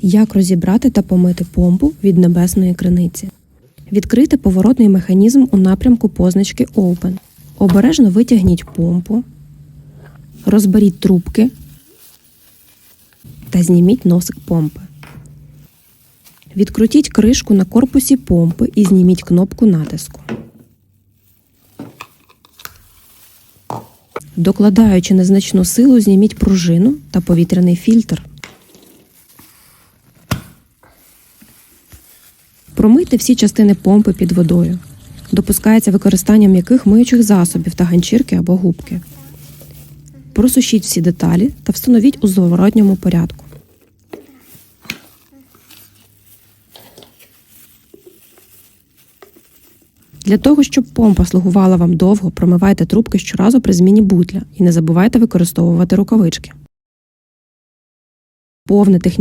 Як розібрати та помити помпу від небесної криниці? Відкрити поворотний механізм у напрямку позначки Open. Обережно витягніть помпу, розберіть трубки та зніміть носик помпи. Відкрутіть кришку на корпусі помпи і зніміть кнопку натиску. Докладаючи незначну силу, зніміть пружину та повітряний фільтр. Промийте всі частини помпи під водою. Допускається використання м'яких миючих засобів та ганчірки або губки. Просушіть всі деталі та встановіть у зворотньому порядку. Для того, щоб помпа слугувала вам довго, промивайте трубки щоразу при зміні бутля і не забувайте використовувати рукавички. Повне технічне